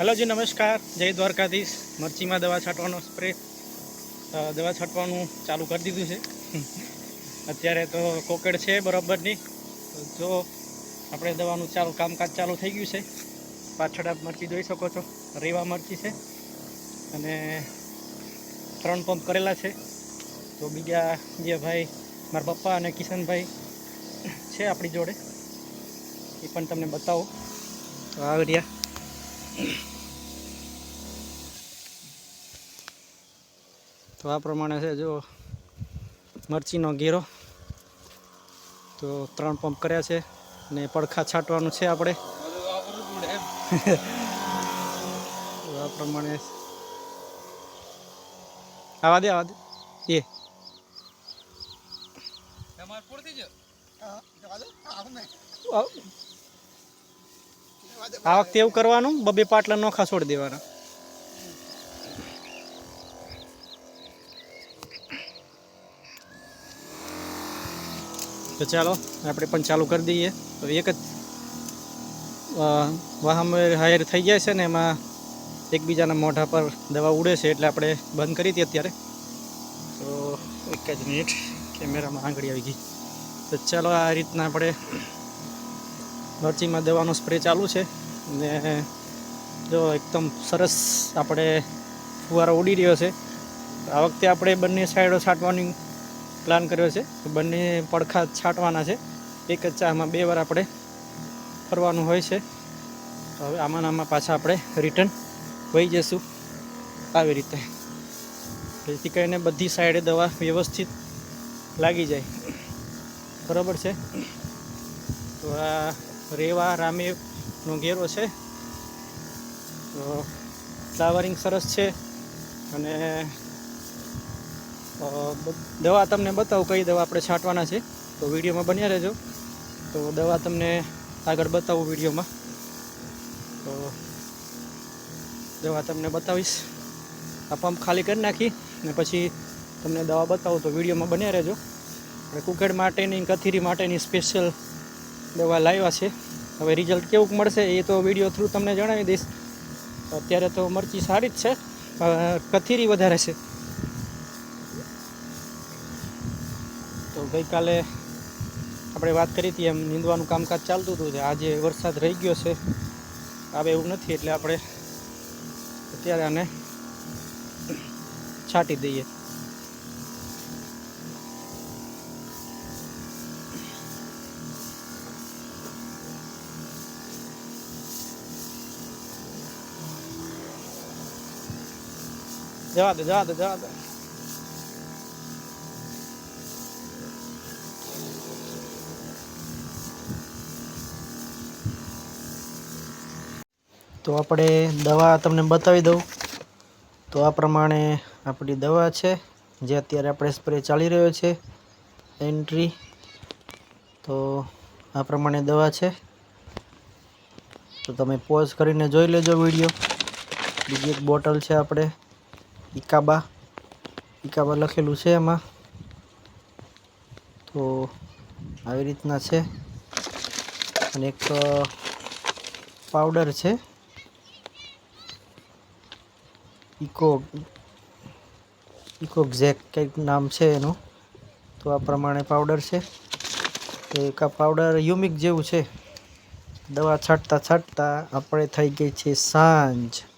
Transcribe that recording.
Hello જી, નમસ્કાર. જય દ્વારકાધીશ. મરચીમાં દવા છાંટવાનો સ્પ્રે દવા છાંટવાનું ચાલુ કરી દીધું છે. અત્યારે તો કોકેડ છે બરાબરની. જો આપણે દવાનું ચાલુ, કામકાજ ચાલુ થઈ ગયું છે. પાછળ આપ મરચી જોઈ શકો છો. રેવા મરચી છે. અને ત્રણ પંપ કરેલા છે. તો બીજા જે ભાઈ, મારા પપ્પા અને કિશનભાઈ છે આપણી જોડે. એ પણ તમને બતાવો. તો આવી તો આ પ્રમાણે છે જો મરચીનો ઘેરો. તો ત્રણ પંપ કર્યા છે ને પડખા છાંટવાનું છે આપણે. આ પ્રમાણે આવા દે આવા દે. એ. આ વખતે એવું કરવાનું બબે પાટલા નોખા છોડી દેવાના. તો ચાલો આપણે પણ ચાલુ કરી દઈએ. તો એક જ અ, વાહન હાયર થઈ જાય છે ને એમાં એકબીજાના મોઢા પર દવા ઉડે છે એટલે આપણે બંધ કરી હતી અત્યારે. તો એક જ મિનિટ કેમેરામાં આંગળી આવી ગઈ. તો ચાલો આ રીતના આપણે મરચીમાં દવાનો સ્પ્રે ચાલુ છે. ને જો એકદમ સરસ આપણે ફુવારો ઉડી રહ્યો છે. આ વખતે આપણે બંને સાઈડો છાંટવાની પ્લાન કર્યો છે બંને પડખા છાંટવાના છે. એક જ ચામાં બે વાર આપણે ફરવાનું હોય છે. તો હવે આમાં આમાં પાછા આપણે રિટર્ન વહી જઈશું. આવી રીતે. જેથી કરીને બધી સાઈડે દવા વ્યવસ્થિત લાગી જાય. બરાબર છે? તો આ રેવા રામેનો ઘેરો છે. તો ફ્લાવરિંગ સરસ છે. અને દવા તમને બતાવું કઈ દવા આપણે છાંટવાના છે. તો વિડીયોમાં બન્યા રહેજો. તો દવા તમને આગળ બતાવું વિડીયોમાં. તો દવા તમને બતાવીશ. આ પંપ ખાલી કરી નાખી ને પછી તમને દવા બતાવું તો વિડીયોમાં બન્યા રહેજો. આપણે કુકેડ માટેની કથીરી માટેની સ્પેશિયલ દવા લાવ્યા છે. હવે રિઝલ્ટ કેવું મળશે એ તો વીડિયો થ્રુ તમને જણાવી દઈશ. અત્યારે તો મરચી સારી જ છે. કથીરી વધારે છે. ગઈકાલે આપણે વાત કરી હતી એમ નીંદવાનું કામકાજ ચાલતું હતું આજે વરસાદ રહી ગયો છે. આવે એવું નથી એટલે આપણે અત્યારે આને છાંટી દઈએ. જવા દે જવા દે જવા દે. તો આપણે દવા તમને બતાવી દઉં. તો આ પ્રમાણે આપણી દવા છે, જે અત્યારે આપણે સ્પ્રે ચાલી રહ્યો છે, એન્ટ્રી. તો આ પ્રમાણે દવા છે. તો તમે પોઝ કરીને જોઈ લેજો વીડિયો. બીજી એક બોટલ છે આપણે ઇકાબા ઇકાબા લખેલું છે એમાં. તો આવી રીતના છે. અને એક પાવડર છે. ઇકો ઇકોઝેક કંઈક નામ છે એનું. તો આ પ્રમાણે પાવડર છે. એક આ પાવડર યુમિક જેવું છે. દવા છાંટતા છાંટતા આપણે થઈ ગઈ છે સાંજ.